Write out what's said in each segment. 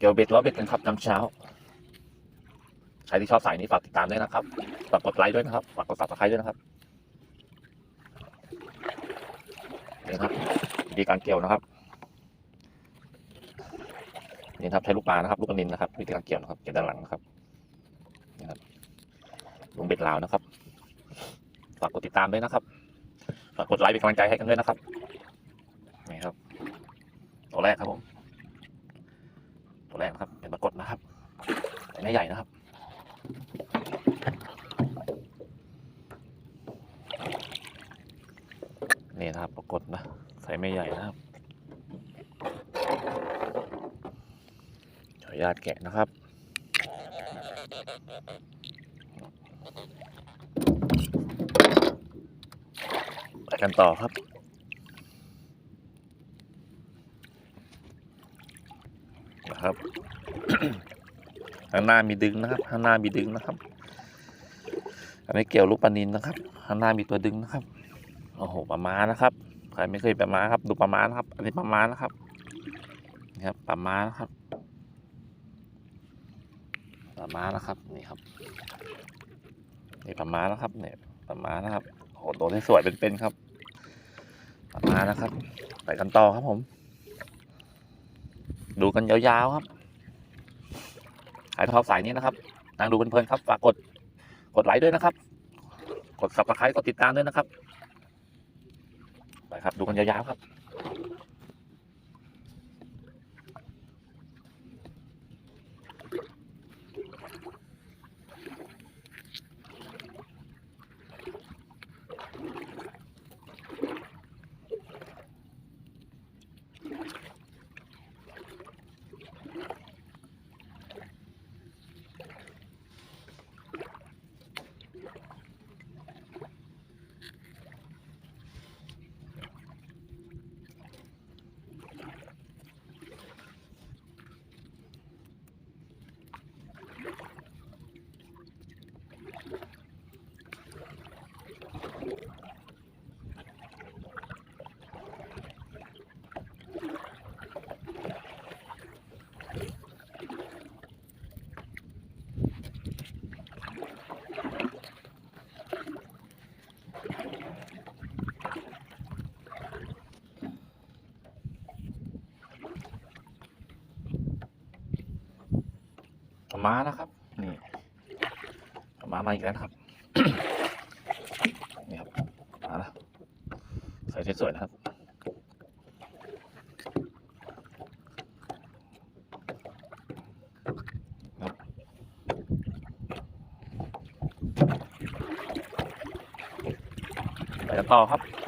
เกี่ยวเบ็ดล้อเบ็ดกันครับน้ำเช้า ใครที่ชอบสายนี้ฝากติดตามด้วยนะครับ ฝากกดไลค์ด้วยนะครับ ฝากกดซับสไครต์ด้วยนะครับนี่ครับวิธีการเกี่ยวนะครับนี่ครับใช้ลูกปลานะครับ ลูกกระนินนะครับวิธีการเกี่ยวนะครับ เกี่ยวด้านหลังนะครับนี่ครับลงเบ็ดลาวนะครับ ฝากกดติดตามด้วยนะครับ ฝากกดไลค์เป็นกำลังใจให้กันด้วยนะครับนี่ครับตัวแรกครับผม ตัวแรกนะครับ เป็นปรากฏนะครับ แต่ไม่ใหญ่นะครับ นี่นะครับปรากฏนะ ใส่ไม่ใหญ่นะครับขออนุญาตแกะนะครับไปกันต่อครับนะครับ ข้างหน้ามีดึงนะครับข้างหน้ามีดึงนะครับ อันนี้เกี่ยวลูกปลานินนะครับข้างหน้ามีตัวดึงนะครับโอ้โหปลาม้านะครับใครไม่เคยปลาม้าครับดูปลาม้านะครับ อันนี้ปลาม้านะครับนี่ครับปลาม้านะครับปลาม้านะครับนี่ครับนี่ปลาม้านะครับเนี่ยปลาม้านะครับโอ้โหตัวที่สวยเป็นๆครับปลาม้านะครับไปกันต่อครับผม ดูกันยาวๆครับายทองสายนี้นะครับนั่งดูเพลินๆครับฝากกดกดไลค์ด้วยนะครับ กด subscribe กดติดตามด้วยนะครับไปครับดูกันยาวๆครับ ปลาม้านะครับ นี่ม้ามาอีกแล้วครับ นี่ครับมาแล้วใส่สวยๆนะครับครับไปกันต่อครับ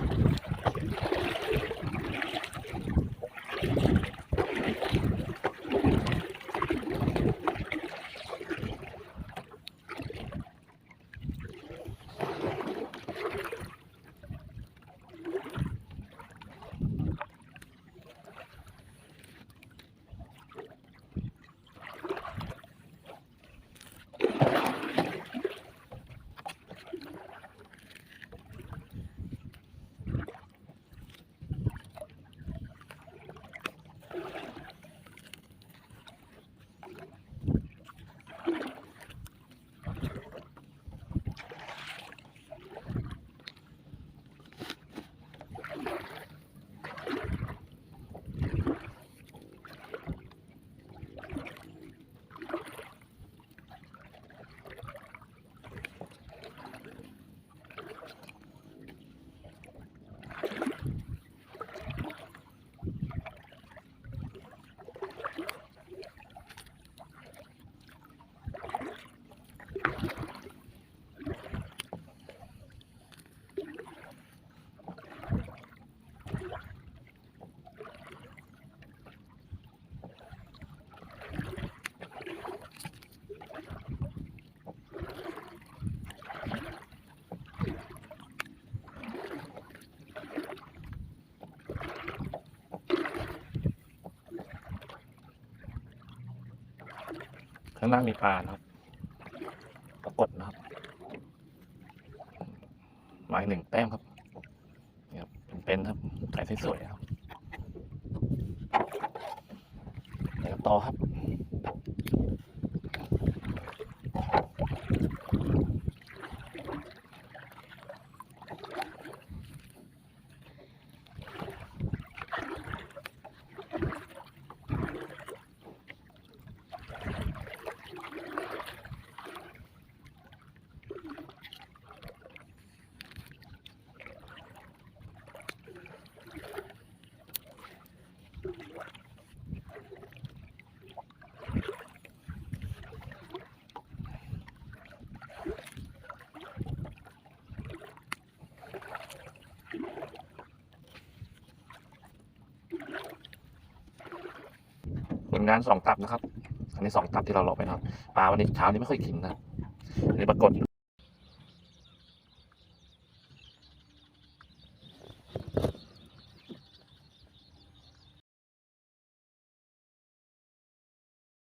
ข้างหน้ามีปลาครับปรากฏนะครับ หมายหนึ่งแต้มครับนี่ครับ เป็นๆครับใส่สวยๆครับต่อครับ ผ ลงานสองตับนะครับ อันนี้สองตับที่เราเลาะไปนะครับปลาวันนี้เช้านี้ไม่ค่อยกินนะอันนี้ปรากฏ